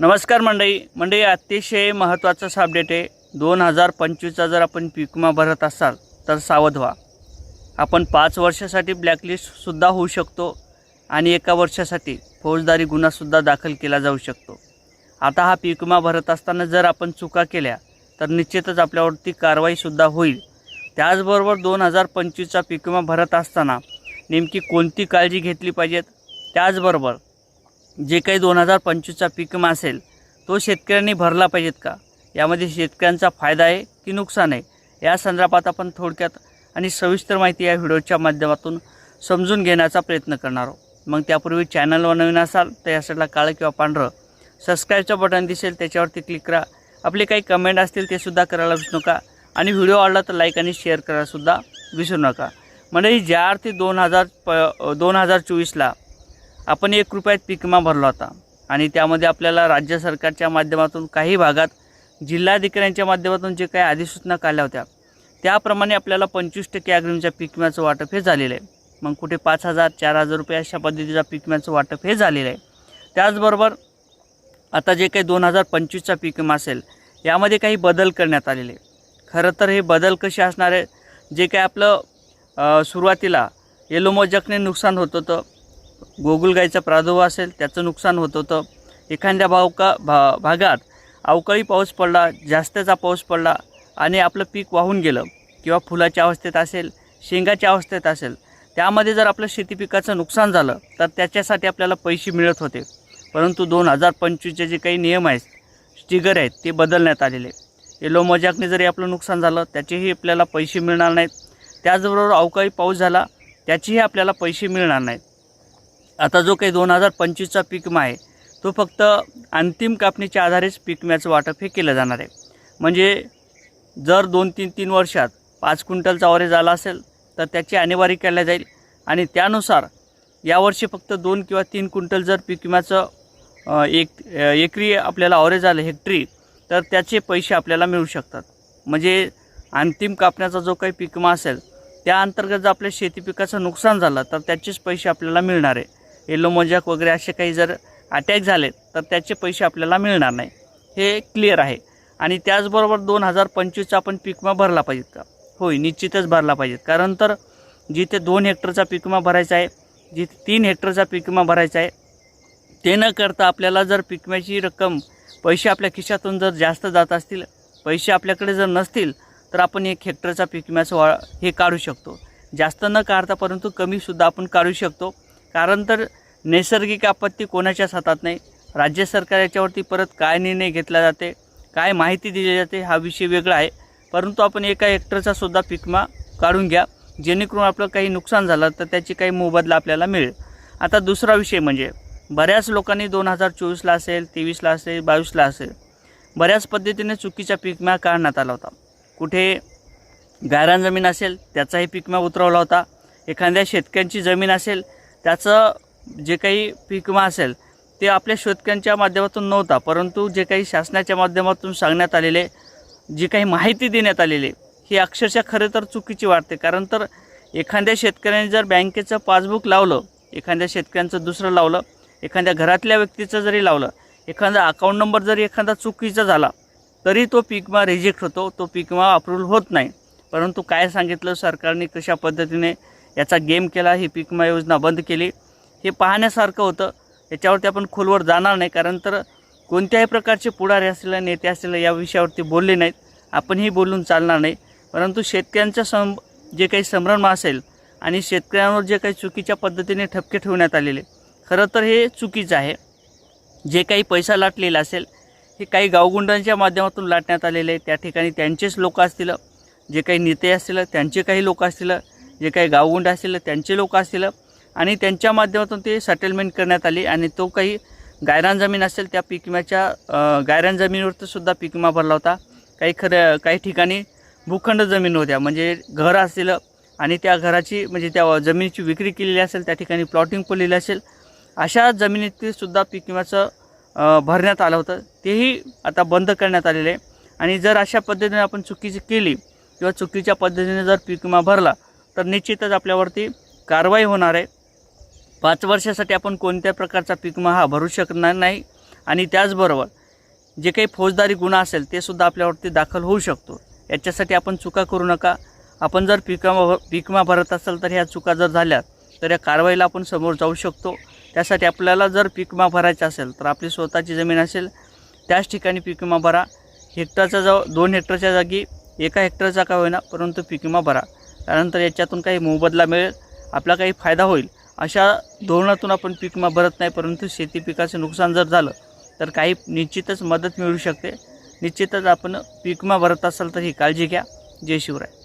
नमस्कार मंडळी. मंडळी अतिशय महत्त्वाचा अपडेट आहे. दोन हजार पंचवीसचा जर आपण पिकमा विमा भरत असाल तर सावध व्हा. आपण पाच वर्षासाठी ब्लॅकलिस्टसुद्धा होऊ शकतो आणि एका वर्षासाठी फौजदारी गुन्हासुद्धा दाखल केला जाऊ शकतो. आता हा पिकमा विमा भरत असताना जर आपण चुका केल्या तर निश्चितच आपल्यावरती कारवाईसुद्धा होईल. त्याचबरोबर दोन हजार पंचवीसचा पिकमा विमा भरत असताना नेमकी कोणती काळजी घेतली पाहिजेत? त्याचबरोबर जे काही दोन हजार पंचवीसचा पीक विमा असेल तो शेतकऱ्यांनी भरला पाहिजेत का? यामध्ये शेतकऱ्यांचा फायदा आहे की नुकसान आहे? या संदर्भात आपण थोडक्यात आणि सविस्तर माहिती या व्हिडिओच्या माध्यमातून समजून घेण्याचा प्रयत्न करणार आहोत. मग त्यापूर्वी चॅनलवर नवीन असाल तर या साईडला काळं किंवा पांढरं सबस्क्राईबचं बटन दिसेल त्याच्यावरती क्लिक करा. आपले काही कमेंट असतील ते सुद्धा करायला विसरू नका. आणि व्हिडिओ आवडला तर लाईक आणि शेअर करायलासुद्धा विसरू नका. म्हणजे ज्या अर्थी दोन हजार प दोन हजार चोवीसला आपण एक रुपयात पीक विमा भरला होता. आणि त्यामध्ये आपल्याला राज्य सरकारच्या माध्यमातून काही भागात जिल्हाधिकाऱ्यांच्या माध्यमातून जे काही अधिसूचना काढल्या होत्या त्याप्रमाणे आपल्याला पंचवीस टक्के अग्रिमच्या पीक विम्याचं वाटप हे झालेलं आहे. मग कुठे पाच हजार चार हजार रुपये अशा पद्धतीचा पीक विम्याचं वाटप हे झालेलं आहे. त्याचबरोबर आता जे काही दोन हजार पंचवीसचा पीक विमा असेल यामध्ये काही बदल करण्यात आलेले खरं तर हे बदल कसे असणार आहे? जे काही आपलं सुरुवातीला येलो मोजकने नुकसान होत होतं गोगुलगाईचा प्रादुर्भाव असेल त्याचं नुकसान होत होतं. एखाद्या भावका भा भागात अवकाळी पाऊस पडला जास्तचा पाऊस पडला आणि आपलं पीक वाहून गेलं किंवा फुलाच्या अवस्थेत असेल शेंगाच्या अवस्थेत असेल त्यामध्ये जर आपलं शेती पिकाचं नुकसान झालं तर त्याच्यासाठी आपल्याला पैसे मिळत होते. परंतु दोन हजार पंचवीसचे जे काही नियम आहेत स्टिगर आहेत ते बदलण्यात आलेले. येलो मजाकने जरी आपलं नुकसान झालं त्याचेही आपल्याला पैसे मिळणार नाहीत. त्याचबरोबर अवकाळी पाऊस झाला त्याचेही आपल्याला पैसे मिळणार नाहीत. आता जो काही दोन हजार पंचवीसचा पीक विमा आहे तो फक्त अंतिम कापणीच्या आधारेच पीक विम्याचं वाटप हे केलं जाणार आहे. म्हणजे जर दोन तीन तीन वर्षात पाच क्विंटलचा ऑरेज आला असेल तर त्याची आणेवारी केल्या जाईल. आणि त्यानुसार यावर्षी फक्त दोन किंवा तीन क्विंटल जर पीक विम्याचं एक एकरी आपल्याला ऑरेज आलं हेक्टरी तर त्याचे पैसे आपल्याला मिळू शकतात. म्हणजे अंतिम कापण्याचा जो काही पीक विमा असेल त्या अंतर्गत जर आपल्या शेती पिकाचं नुकसान झालं तर त्याचेच पैसे आपल्याला मिळणार आहे. येलो मोजॅक वगैरे असे काही जर अटॅक झाले तर त्याचे पैसे आपल्याला मिळणार नाही. हे क्लिअर आहे. आणि त्याचबरोबर दोन हजार पंचवीसचा आपण पीक विमा भरला पाहिजे का? होय निश्चितच भरला पाहिजे. कारण तर जिथे दोन हेक्टरचा पीक विमा भरायचा आहे जिथे तीन हेक्टरचा पीक विमा भरायचा आहे ते न करता आपल्याला जर पीक विम्याची रक्कम पैसे आपल्या खिशातून जर जास्त जात असतील पैसे आपल्याकडे जर नसतील तर आपण एक हेक्टरचा पीक विम्याचं वा हे काढू शकतो. जास्त न काढता परंतु कमीसुद्धा आपण काढू शकतो. कारण तर नैसर्गिक आपत्ती कोणाच्याच हातात नाही. राज्य सरकार याच्यावरती परत काय निर्णय घेतला जाते काय माहिती दिली जाते हा विषय वेगळा आहे. परंतु आपण एका हेक्टरचा सुद्धा पिकमा काढून घ्या. जेणेकरून आपलं काही नुकसान झालं तर त्याची काही मोबदला आपल्याला मिळेल. आता दुसरा विषय म्हणजे बऱ्याच लोकांनी दोन हजार चोवीसला असेल तेवीसला असेल बावीसला असेल बऱ्याच पद्धतीने चुकीचा पीक काढण्यात आला होता. कुठे गायरान जमीन असेल त्याचाही पिकमा उतरवला होता. एखाद्या शेतकऱ्यांची जमीन असेल त्याचं जे काही पीक विमा असेल ते आपल्या शेतकऱ्यांच्या माध्यमातून नव्हता परंतु जे काही शासनाच्या माध्यमातून सांगण्यात आलेले जी काही माहिती देण्यात आलेली ही अक्षरशः खरं तर चुकीची वाटते. कारण तर एखाद्या शेतकऱ्याने जर बँकेचं पासबुक लावलं एखाद्या शेतकऱ्यांचं दुसरं लावलं एखाद्या घरातल्या व्यक्तीचं जरी लावलं एखादा अकाउंट नंबर जरी एखादा चुकीचा झाला तरी तो पीक विमा रिजेक्ट होतो तो पीक विमा अप्रूव्हल होत नाही. परंतु काय सांगितलं सरकारने कशा पद्धतीने याचा गेम केला ही पीक विमा योजना बंद केली हे पाहण्यासारखं होतं. याच्यावरती आपण खोलवर जाणार नाही. कारण तर कोणत्याही प्रकारचे पुढारी असलेले नेते असलेले या विषयावरती बोलले नाहीत. आपणही बोलून चालणार नाही. परंतु शेतकऱ्यांचं सं जे काही संभ्रम असेल आणि शेतकऱ्यांवर जे काही चुकीच्या पद्धतीने ठपके ठेवण्यात आलेले खरं तर हे चुकीचं आहे. जे काही पैसा लाटलेला असेल हे काही गावगुंडांच्या माध्यमातून लाटण्यात आलेले आहे त्या ठिकाणी त्यांचेच लोक असतील. जे काही नेते असतील त्यांचे काही लोक असतील. जे काही गावगुंड असतील त्यांचे लोक असतील. आणि त्यांच्या माध्यमातून ते सेटलमेंट करण्यात आली आणि तो काही गायरान जमीन असेल त्या पीक विम्याच्या गायरान जमिनीवरती सुद्धा पीक विमा भरला होता. काही खरं काही ठिकाणी भूखंड जमीन होत्या. म्हणजे घर असलेलं आणि त्या घराची म्हणजे त्या जमिनीची विक्री केलेली असेल त्या ठिकाणी प्लॉटिंग पडलेली असेल अशा जमिनीतसुद्धा पीक विम्याचं भरण्यात आलं होतं. तेही आता बंद करण्यात आलेलं आहे. आणि जर अशा पद्धतीने आपण चुकीची केली किंवा चुकीच्या पद्धतीने जर पीक विमा भरला तर निश्चितच आपल्यावरती कारवाई होणार आहे. पाच वर्षासाठी आपण कोणत्या प्रकारचा पीक विमा हा भरू शकणार नाही आणि त्याचबरोबर जे काही फौजदारी गुन्हा असेल ते सुद्धा आपल्यावरती दाखल होऊ शकतो. याच्यासाठी आपण चुका करू नका. आपण जर पिकमा पिकमा भरत असाल तर ह्या चुका जर झाल्या तर या कारवाईला आपण समोर जाऊ शकतो. त्यासाठी आपल्याला जर पीक विमा भरायचा असेल तर आपली स्वतःची जमीन असेल त्याच ठिकाणी पीक विमा भरा. हेक्टरचा जवळ दोन हेक्टरच्या जागी एका हेक्टरचा का होईना परंतु पीक विमा भरा. त्यानंतर याच्यातून काही मोबदला मिळेल. आपला काही फायदा होईल. अशा धोरणातून आपण पीक भरत नाही परंतु शेती पिकाचं नुकसान जर झालं तर काही निश्चितच मदत मिळू शकते. निश्चितच आपण पीक भरत असाल तर ही काळजी घ्या. जय शिवराय.